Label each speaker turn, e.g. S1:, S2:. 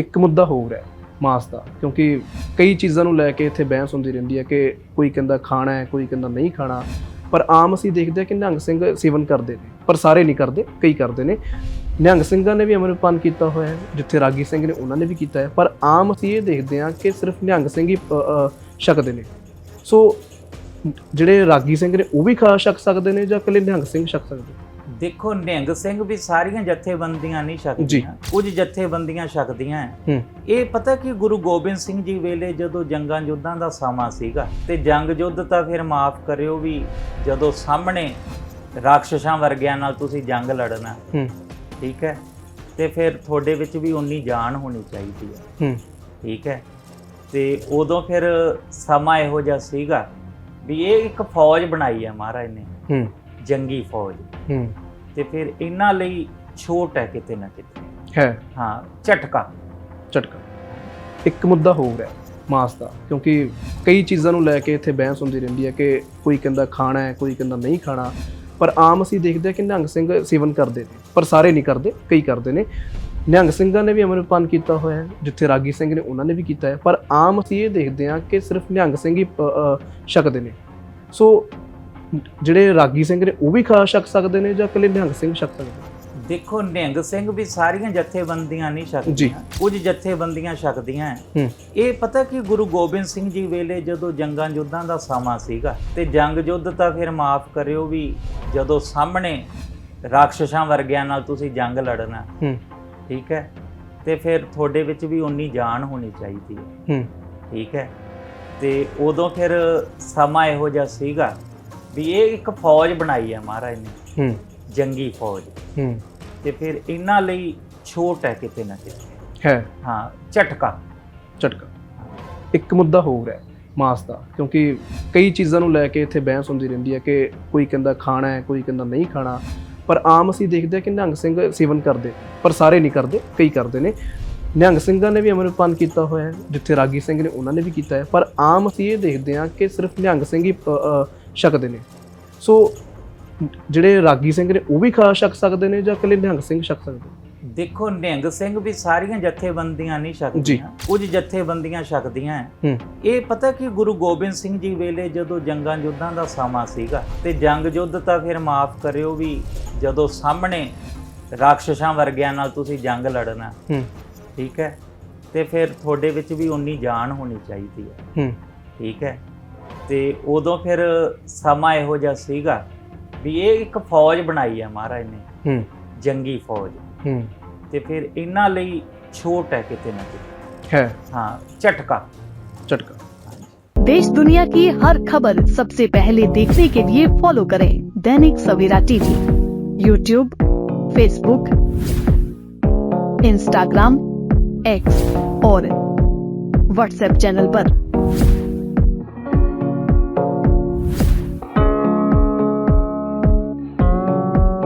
S1: ਇੱਕ ਮੁੱਦਾ ਹੋਰ ਹੈ ਮਾਸ ਦਾ ਕਿਉਂਕਿ ਕਈ ਚੀਜ਼ਾਂ ਨੂੰ ਲੈ ਕੇ ਇੱਥੇ ਬਹਿਸ ਹੁੰਦੀ ਰਹਿੰਦੀ ਹੈ ਕਿ ਕੋਈ ਕਹਿੰਦਾ ਖਾਣਾ ਹੈ ਕੋਈ ਕਹਿੰਦਾ ਨਹੀਂ ਖਾਣਾ ਪਰ ਆਮ ਅਸੀਂ ਦੇਖਦੇ ਹਾਂ ਕਿ ਨਿਹੰਗ ਸਿੰਘ ਸੇਵਨ ਕਰਦੇ ਨੇ ਪਰ ਸਾਰੇ ਨਹੀਂ ਕਰਦੇ ਕਈ ਕਰਦੇ ਨੇ ਨਿਹੰਗ ਸਿੰਘਾਂ ਨੇ ਵੀ ਅੰਮ੍ਰਿਤਪਾਨ ਕੀਤਾ ਹੋਇਆ ਹੈ ਜਿੱਥੇ ਰਾਗੀ ਸਿੰਘ ਨੇ ਉਹਨਾਂ ਨੇ ਵੀ ਕੀਤਾ ਹੈ ਪਰ ਆਮ ਅਸੀਂ ਇਹ ਦੇਖਦੇ ਹਾਂ ਕਿ ਸਿਰਫ ਨਿਹੰਗ ਸਿੰਘ ਹੀ ਅ, ਛਕਦੇ ਨੇ ਸੋ ਜਿਹੜੇ ਰਾਗੀ ਸਿੰਘ ਨੇ ਉਹ ਵੀ ਖਾ ਛਕ ਸਕਦੇ ਨੇ ਜਾਂ ਇਕੱਲੇ ਨਿਹੰਗ ਸਿੰਘ ਛਕ ਸਕਦੇ ਨੇ?
S2: ਦੇਖੋ ਨਿਹੰਗ ਸਿੰਘ ਵੀ ਸਾਰੀਆਂ ਜਥੇਬੰਦੀਆਂ ਨਹੀਂ। ਛਕਦੀਆਂ। ਕੁਝ ਜਥੇਬੰਦੀਆਂ ਛਕਦੀਆਂ ਇਹ ਪਤਾ ਕਿ ਗੁਰੂ ਗੋਬਿੰਦ ਸਿੰਘ ਜੀ ਵੇਲੇ ਜਦੋਂ ਜੰਗਾਂ ਯੁੱਧਾਂ ਦਾ ਸਮਾਂ ਸੀਗਾ ਤੇ ਜੰਗ ਯੁੱਧ ਤਾਂ ਫਿਰ ਮਾਫ ਕਰਿਓ ਵੀ ਜਦੋਂ ਸਾਹਮਣੇ ਰਾਖਸ਼ਾਂ ਵਰਗਿਆਂ ਨਾਲ ਤੁਸੀਂ ਜੰਗ ਲੜਨਾ।
S1: ਹੂੰ।
S2: ਠੀਕ ਹੈ ਤੇ ਫਿਰ ਤੁਹਾਡੇ ਵਿੱਚ ਵੀ ਉਨੀ ਜਾਨ ਹੋਣੀ ਚਾਹੀਦੀ ਹੈ
S1: ਹੂੰ।
S2: ਠੀਕ ਹੈ ਤੇ ਉਦੋਂ ਫਿਰ ਸਮਾਂ ਇਹੋ ਜਿਹਾ ਸੀਗਾ ਵੀ ਇਹ ਇੱਕ ਫੌਜ ਬਣਾਈ ਹੈ ਮਹਾਰਾਜ ਨੇ।
S1: ਹੂੰ।
S2: ਜੰਗੀ ਫੌਜ।
S1: ਹੂੰ।
S2: ਤੇ ਫਿਰ ਇਹਨਾਂ ਲਈ ਛੋਟ ਹੈ ਕਿਤੇ ਨਾ ਕਿਤੇ।
S1: ਹੈ।
S2: ਹਾਂ ਝਟਕਾ।
S1: ਝਟਕਾ। ਇੱਕ ਮੁੱਦਾ ਹੈ ਮਾਸ ਦਾ ਕਿਉਂਕਿ ਕਈ ਚੀਜ਼ਾਂ ਨੂੰ ਲੈ ਕੇ ਇੱਥੇ ਬਹਿਸ ਹੁੰਦੀ ਰਹਿੰਦੀ ਹੈ ਕਿ ਕੋਈ ਕਹਿੰਦਾ ਖਾਣਾ ਹੈ ਕੋਈ ਕਹਿੰਦਾ ਨਹੀਂ ਖਾਣਾ ਪਰ ਆਮ ਅਸੀਂ ਦੇਖਦੇ ਹਾਂ ਕਿ ਨਿਹੰਗ ਸਿੰਘ ਸੇਵਨ ਕਰਦੇ ਨੇ ਪਰ ਸਾਰੇ ਨਹੀਂ ਕਰਦੇ ਕਈ ਕਰਦੇ ਨੇ। ਨਿਹੰਗ ਸਿੰਘਾਂ ਨੇ ਵੀ ਅੰਮ੍ਰਿਤਪਾਨ ਕੀਤਾ ਹੋਇਆ ਹੈ ਜਿੱਥੇ ਰਾਗੀ ਸਿੰਘ ਨੇ ਉਹਨਾਂ ਨੇ ਵੀ ਕੀਤਾ ਹੈ ਪਰ ਆਮ ਅਸੀਂ ਇਹ ਦੇਖਦੇ ਹਾਂ ਕਿ ਸਿਰਫ ਨਿਹੰਗ ਸਿੰਘ ਹੀ ਛਕਦੇ ਨੇ। ਸੋ ਜਿਹੜੇ ਰਾਗੀ ਸਿੰਘ ਨੇ ਉਹ ਵੀ ਖਾ ਛਕ ਸਕਦੇ ਨੇ ਜਾਂ ਇਕੱਲੇ ਨਿਹੰਗ ਸਿੰਘ ਛਕ ਸਕਦੇ ਨੇ?
S2: ਦੇਖੋ ਨਿਹੰਗ ਸਿੰਘ ਵੀ ਸਾਰੀਆਂ ਜਥੇਬੰਦੀਆਂ ਨਹੀਂ। ਛਕਦੀਆਂ। ਕੁਝ ਜਥੇਬੰਦੀਆਂ ਛਕਦੀਆਂ। ਇਹ ਪਤਾ ਕਿ ਗੁਰੂ ਗੋਬਿੰਦ ਸਿੰਘ ਜੀ ਵੇਲੇ ਜਦੋਂ ਜੰਗਾਂ ਯੁੱਧਾਂ ਦਾ ਸਮਾਂ ਸੀਗਾ ਤੇ ਜੰਗ ਯੁੱਧ ਤਾਂ ਫਿਰ ਮਾਫ ਕਰਿਓ ਵੀ ਜਦੋਂ ਸਾਹਮਣੇ ਰਾਖਸ਼ਾਂ ਵਰਗਿਆਂ ਨਾਲ ਤੁਸੀਂ ਜੰਗ ਲੜਨਾ ਠੀਕ ਹੈ? ਤੇ ਫਿਰ ਤੁਹਾਡੇ ਵਿੱਚ ਵੀ ਉਨੀ ਜਾਨ ਹੋਣੀ ਚਾਹੀਦੀ ਹੂੰ। ਠੀਕ ਹੈ? ਤੇ ਉਦੋਂ ਫਿਰ ਸਮਾਂ ਇਹੋ ਜਿਹਾ ਸੀਗਾ ਵੀ ਇਹ ਇੱਕ ਫੌਜ ਬਣਾਈ ਹੈ ਮਹਾਰਾਜ ਨੇ।
S1: ਹੂੰ।
S2: ਜੰਗੀ ਫੌਜ।
S1: ਹੂੰ।
S2: ਤੇ ਫਿਰ ਇਹਨਾਂ ਲਈ ਛੋਟ ਹੈ ਕਿਤੇ ਨਾ ਕਿਤੇ।
S1: ਹੈ।
S2: ਹਾਂ ਝਟਕਾ।
S1: ਝਟਕਾ। ਇੱਕ ਮੁੱਦਾ ਹੋਰ ਹੈ ਮਾਸ ਦਾ ਕਿਉਂਕਿ ਕਈ ਚੀਜ਼ਾਂ ਨੂੰ ਲੈ ਕੇ ਇੱਥੇ ਬਹਿਸ ਹੁੰਦੀ ਰਹਿੰਦੀ ਹੈ ਕਿ ਕੋਈ ਕਹਿੰਦਾ ਖਾਣਾ ਹੈ ਕੋਈ ਕਹਿੰਦਾ ਨਹੀਂ ਖਾਣਾ। ਪਰ ਆਮ ਅਸੀਂ ਦੇਖਦੇ ਹਾਂ ਕਿ ਨਿਹੰਗ ਸਿੰਘ ਸੇਵਨ ਕਰਦੇ ਪਰ ਸਾਰੇ ਨਹੀਂ ਕਰਦੇ ਕਈ ਕਰਦੇ ਨੇ। ਨਿਹੰਗ ਸਿੰਘਾਂ ਨੇ ਵੀ ਅੰਮ੍ਰਿਤਪਾਨ ਕੀਤਾ ਹੋਇਆ ਹੈ ਜਿੱਥੇ ਰਾਗੀ ਸਿੰਘ ਨੇ ਉਹਨਾਂ ਨੇ ਵੀ ਕੀਤਾ ਹੈ। ਪਰ ਆਮ ਅਸੀਂ ਇਹ ਦੇਖਦੇ ਹਾਂ ਕਿ ਸਿਰਫ ਨਿਹੰਗ ਸਿੰਘ ਹੀ ਛਕਦੇ ਨੇ। ਸੋ ਜਿਹੜੇ ਰਾਗੀ ਸਿੰਘ ਨੇ ਉਹ ਵੀ ਖਾ ਛਕ ਸਕਦੇ ਨੇ ਜਾਂ ਇਕੱਲੇ ਨਿਹੰਗ ਸਿੰਘ ਛਕ ਸਕਦੇ ਨੇ?
S2: ਦੇਖੋ ਨਿਹੰਗ ਸਿੰਘ ਵੀ ਸਾਰੀਆਂ ਜਥੇਬੰਦੀਆਂ ਨਹੀਂ ਛਕਦੀਆਂ। ਕੁਝ ਜਥੇਬੰਦੀਆਂ ਛਕਦੀਆਂ ਇਹ ਪਤਾ ਕਿ ਗੁਰੂ ਗੋਬਿੰਦ ਸਿੰਘ ਜੀ ਵੇਲੇ ਜਦੋਂ ਜੰਗਾਂ ਯੁੱਧਾਂ ਦਾ ਸਮਾਂ ਸੀਗਾ ਤੇ ਜੰਗ ਯੁੱਧ ਤਾਂ ਫਿਰ ਮਾਫ ਕਰਿਓ ਵੀ ਜਦੋਂ ਸਾਹਮਣੇ ਰਾਖਸ਼ਾਂ ਵਰਗਿਆਂ ਨਾਲ ਤੁਸੀਂ ਜੰਗ ਲੜਨਾ। ਠੀਕ ਹੈ ਤੇ ਫਿਰ ਤੁਹਾਡੇ ਵਿੱਚ ਵੀ ਉਨੀ ਜਾਨ ਹੋਣੀ ਚਾਹੀਦੀ ਹੂੰ। ਠੀਕ ਹੈ ਤੇ ਉਦੋਂ ਫਿਰ ਸਮਾਂ ਇਹੋ ਜਿਹਾ ਸੀਗਾ ਵੀ ਇਹ ਇੱਕ ਫੌਜ ਬਣਾਈ ਹੈ ਮਹਾਰਾਜ ਨੇ
S1: ਹੂੰ
S2: ਜੰਗੀ ਫੌਜ
S1: ਹੂੰ
S2: ਤੇ ਫਿਰ ਇਹਨਾਂ ਲਈ ਛੋਟ ਹੈ ਕਿਤੇ ਨਾ ਕਿਤੇ
S1: ਹੈ
S2: ਹਾਂ ਝਟਕਾ
S1: ਝਟਕਾ
S3: देश दुनिया की हर खबर सबसे पहले देखने के लिए फॉलो करें Dainik Savera TV YouTube Facebook Instagram X और व्हाट्सएप चैनल पर।